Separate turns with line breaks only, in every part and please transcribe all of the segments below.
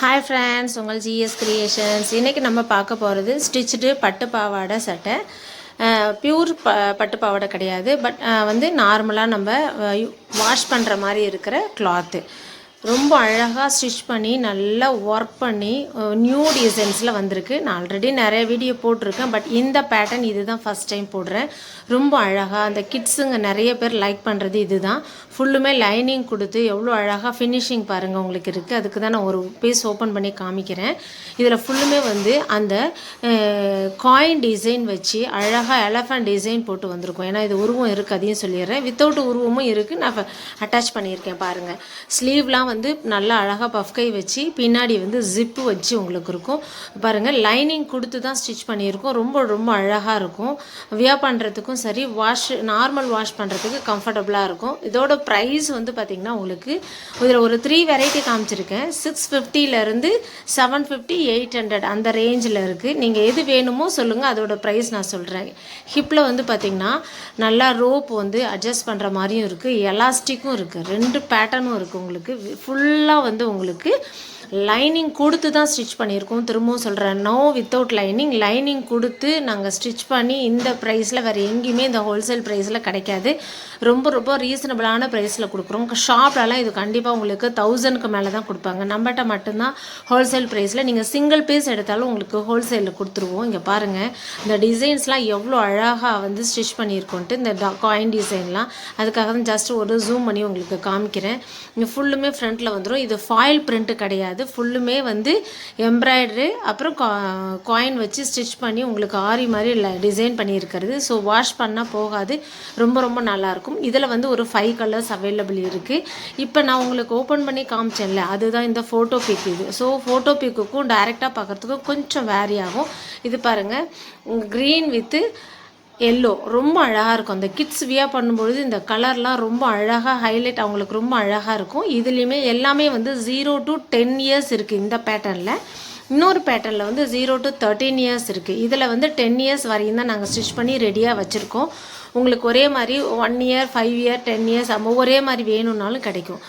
Hi friends உங்கள் GS creations இன்றைக்கி நம்ம பார்க்க போகிறது ஸ்டிச்சுடு பட்டு பாவாடை சட்டை. பியூர் ப பட்டு பாவாடை கிடையாது. பட் வந்து நார்மலாக நம்ம வாஷ் பண்ணுற மாதிரி இருக்கிற கிளாத்து ரொம்ப அழகாக ஸ்டிச் பண்ணி நல்லா ஒர்க் பண்ணி நியூ டிசைன்ஸில் வந்திருக்கு. நான் ஆல்ரெடி நிறைய வீடியோ போட்டிருக்கேன். பட் இந்த பேட்டர்ன் இது தான் ஃபஸ்ட் டைம் போடுறேன். ரொம்ப அழகாக அந்த கிட்ஸுங்க நிறைய பேர் லைக் பண்ணுறது இது தான் ஃபுல்லுமே லைனிங் கொடுத்து எவ்வளோ அழகாக ஃபினிஷிங் பாருங்கள் உங்களுக்கு இருக்குது அதுக்கு தான் நான் ஒரு பீஸ் ஓப்பன் பண்ணி காமிக்கிறேன். இதில் ஃபுல்லுமே வந்து அந்த காயின் டிசைன் வச்சு அழகாக எலஃபண்ட் டிசைன் போட்டு வந்திருக்கும். ஏன்னா இது உருவம் இருக்குது அதையும் சொல்லிடுறேன். வித்தவுட் உருவமும் இருக்குது நான் அட்டாச் பண்ணியிருக்கேன் பாருங்கள் ஸ்லீவ்லாம் வந்து நல்லா அழகாக பஃப் கை வச்சு பின்னாடி வந்து ஜிப்பு வச்சு உங்களுக்கு இருக்கும். பாருங்கள் லைனிங் கொடுத்து தான் ஸ்டிச் பண்ணியிருக்கோம். ரொம்ப ரொம்ப அழகாக இருக்கும். வியா பண்ணுறதுக்கும் சரி வாஷ் நார்மல் வாஷ் பண்ணுறதுக்கு கம்ஃபர்டபுளாக இருக்கும். இதோட ப்ரைஸ் வந்து பார்த்திங்கன்னா உங்களுக்கு இதில் ஒரு த்ரீ வெரைட்டி காமிச்சிருக்கேன். சிக்ஸ் ஃபிஃப்டியிலேருந்து செவன் ஃபிஃப்டி எயிட் ஹண்ட்ரட் அந்த ரேஞ்சில் இருக்குது நீங்கள் எது வேணுமோ சொல்லுங்கள் அதோட ப்ரைஸ் நான் சொல்கிறேன் ஹிப்பில் வந்து பார்த்திங்கன்னா நல்லா ரோப் வந்து அட்ஜஸ்ட் பண்ணுற மாதிரியும் இருக்குது எலாஸ்டிக்கும் இருக்குது ரெண்டு பேட்டர்னும் இருக்குது உங்களுக்கு. ஃபுல்லாக வந்து உங்களுக்கு லைனிங் கொடுத்து தான் ஸ்டிச் பண்ணியிருக்கோம். திரும்பவும் சொல்கிறேன் நோ வித்தவுட் லைனிங் லைனிங் கொடுத்து நாங்கள் ஸ்டிச் பண்ணி இந்த ப்ரைஸில் வேறு எங்கேயுமே இந்த ஹோல்சேல் ப்ரைஸில் கிடைக்காது. ரொம்ப ரொம்ப ரீசனபிளான ப்ரைஸில் கொடுக்குறோம். ஷாப்லலாம் இது கண்டிப்பாக உங்களுக்கு தௌசண்ட்க்கு மேலே தான் கொடுப்பாங்க. நம்மகிட்ட மட்டும்தான் ஹோல்சேல் ப்ரைஸில் நீங்கள் சிங்கிள் பீஸ் எடுத்தாலும் உங்களுக்கு ஹோல்சேலில் கொடுத்துருவோம். இங்கே பாருங்கள் இந்த டிசைன்ஸ்லாம் எவ்வளோ அழகாக வந்து ஸ்டிச் பண்ணியிருக்கோன்ட்டு இந்த காயின் டிசைன்லாம் அதுக்காக தான் ஜஸ்ட் ஒரு ஜூம் பண்ணி உங்களுக்கு காமிக்கிறேன். இங்கே ஃபுல்லுமே ஃப்ரண்ட்டில் வந்துடும் இது ஃபாயில் பிரிண்ட்டு கிடையாது. கிடையாது ஃபுல்லுமே வந்து எம்ப்ராய்டரு அப்புறம் காயின் வச்சு ஸ்டிச் பண்ணி உங்களுக்கு ஆரி மாதிரி டிசைன் பண்ணியிருக்கிறது. ஸோ வாஷ் பண்ணால் போகாது. ரொம்ப ரொம்ப நல்லாயிருக்கும். இதில் வந்து ஒரு ஃபைவ் கலர்ஸ் அவைலபிள் இருக்குது இப்போ நான் உங்களுக்கு ஓப்பன் பண்ணி காமிச்சேன்ல அதுதான் இந்த ஃபோட்டோ பிக் இது. ஸோ ஃபோட்டோ பிக்குக்கும் டைரெக்டாக பார்க்குறதுக்கும் கொஞ்சம் வேரி ஆகும். இது பாருங்கள் க்ரீன் வித்து எல்லோ ரொம்ப அழகாக இருக்கும். அந்த கிட்ஸ் வியா பண்ணும்பொழுது இந்த கலர்லாம் ரொம்ப அழகாக ஹைலைட் அவங்களுக்கு ரொம்ப அழகாக இருக்கும். இதுலேயுமே எல்லாமே வந்து ஜீரோ டு டென் இயர்ஸ் இருக்குது இந்த பேட்டர்னில் இன்னொரு பேட்டர்னில் வந்து ஜீரோ டு தேர்ட்டீன் இயர்ஸ் இருக்குது இதில் வந்து டென் இயர்ஸ் வரையும் தான் நாங்கள் ஸ்டிச் பண்ணி ரெடியாக வச்சுருக்கோம். உங்களுக்கு ஒரே மாதிரி one year five year ten years ஒரே மாதிரி வேணும்னாலும் கிடைக்கும்.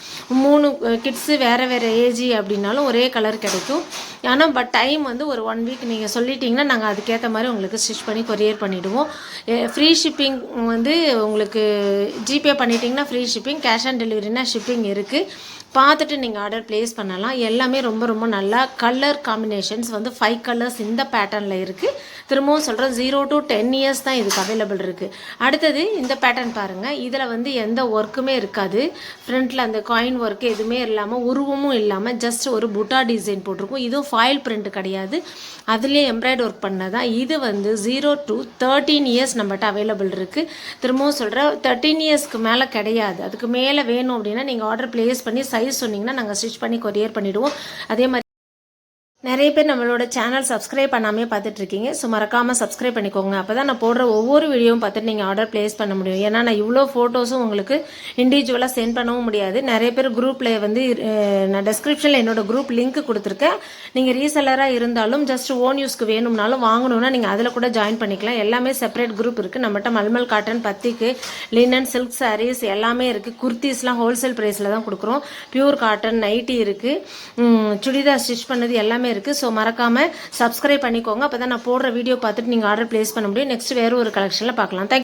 மூணு கிட்ஸு வேறு வேறு ஏஜ் அப்படின்னாலும் ஒரே கலர் கிடைக்கும். ஆனால் பட் டைம் வந்து ஒரு ஒன் வீக் நீங்கள் சொல்லிட்டீங்கன்னா நாங்கள் அதுக்கேற்ற மாதிரி உங்களுக்கு ஸ்டிச் பண்ணி கொரியர் பண்ணிவிடுவோம் ஃப்ரீ ஷிப்பிங் வந்து உங்களுக்கு ஜிபே பண்ணிட்டீங்கன்னா ஃப்ரீ ஷிப்பிங் கேஷ் ஆன் டெலிவரினா ஷிப்பிங் இருக்குது பார்த்துட்டு நீங்கள் ஆர்டர் ப்ளேஸ் பண்ணலாம். எல்லாமே ரொம்ப ரொம்ப நல்லா கலர் காம்பினேஷன்ஸ் வந்து ஃபைவ் கலர்ஸ் இந்த பேட்டர்னில் இருக்குது திரும்பவும் சொல்கிறேன் ஜீரோ டு டென் இயர்ஸ் தான் இதுக்கு அவைலபிள் இருக்குது அடுத்தது இந்த பேட்டர்ன் பாருங்கள் இதில் வந்து எந்த ஒர்க்குமே இருக்காது. ஃப்ரண்ட்டில் அந்த காயின் ஒர்க்கு எதுவுமே இல்லாமல் உருவமும் இல்லாமல் ஜஸ்ட் ஒரு புட்டா டிசைன் போட்டிருக்கும். இதுவும் ஃபாயில் பிரிண்ட் கிடையாது. அதுலேயே எம்ப்ராய்டு ஒர்க் பண்ணதான் இது வந்து ஜீரோ டு தேர்ட்டீன் இயர்ஸ் நம்மகிட்ட அவைலபிள் இருக்குது திரும்பவும் சொல்கிறேன் தேர்ட்டீன் இயர்ஸ்க்கு மேலே கிடையாது. அதுக்கு மேலே வேணும் அப்படின்னா நீங்கள் ஆர்டர் ப்ளேஸ் பண்ணி சைஸ் சொன்னீங்கன்னா நாங்கள் ஸ்டிச் பண்ணி கொரியர் பண்ணிவிடுவோம் அதே மாதிரி நிறைய பேர் நம்மளோட சேனல் சப்ஸ்கிரைப் பண்ணாமே பார்த்துட்டு இருக்கீங்க ஸோ மறக்காமல் சப்ஸ்கிரைப் பண்ணிக்கோங்க. அப்போ தான் நான் போடுற ஒவ்வொரு வீடியோவும் பார்த்துட்டு நீங்கள் ஆர்டர் ப்ளேஸ் பண்ண முடியும். ஏன்னா நான் இவ்வளோ ஃபோட்டோஸும் உங்களுக்கு இண்டிவிஜுவலாக சென்ட் பண்ணவும் முடியாது. நிறைய பேர் குரூப்பில் வந்து நான் டெஸ்கிரிப்ஷனில் என்னோட குரூப் லிங்க் கொடுத்துருக்கேன். நீங்கள் ரீசெல்லராக இருந்தாலும் ஜஸ்ட் ஓன் யூஸ்க்கு வேணும்னாலும் வாங்கணும்னா நீங்கள் அதில் கூட ஜாயின் பண்ணிக்கலாம். எல்லாமே செப்பரேட் குரூப் இருக்குது நம்மகிட்ட மல்மல் காட்டன் பத்திக்கு லினன் சில்க் சாரீஸ் எல்லாமே இருக்குது குர்த்திஸ்லாம் ஹோல்சேல் ப்ரைஸில் தான் கொடுக்குறோம். பியூர் காட்டன் நைட்டி இருக்குது சுடிதார் ஸ்டிச் பண்ணது எல்லாமே இருக்குது ஸோ மறக்காமல் சப்ஸ்கிரைப் பண்ணிக்கோங்க. அப்போ தான் நான் போடுற வீடியோ பார்த்துட்டு நீங்கள் ஆர்டர் ப்ளேஸ் பண்ண முடியும். நெக்ஸ்ட் வேறு ஒரு கலெக்ஷனில் பார்க்கலாம். தேங்க்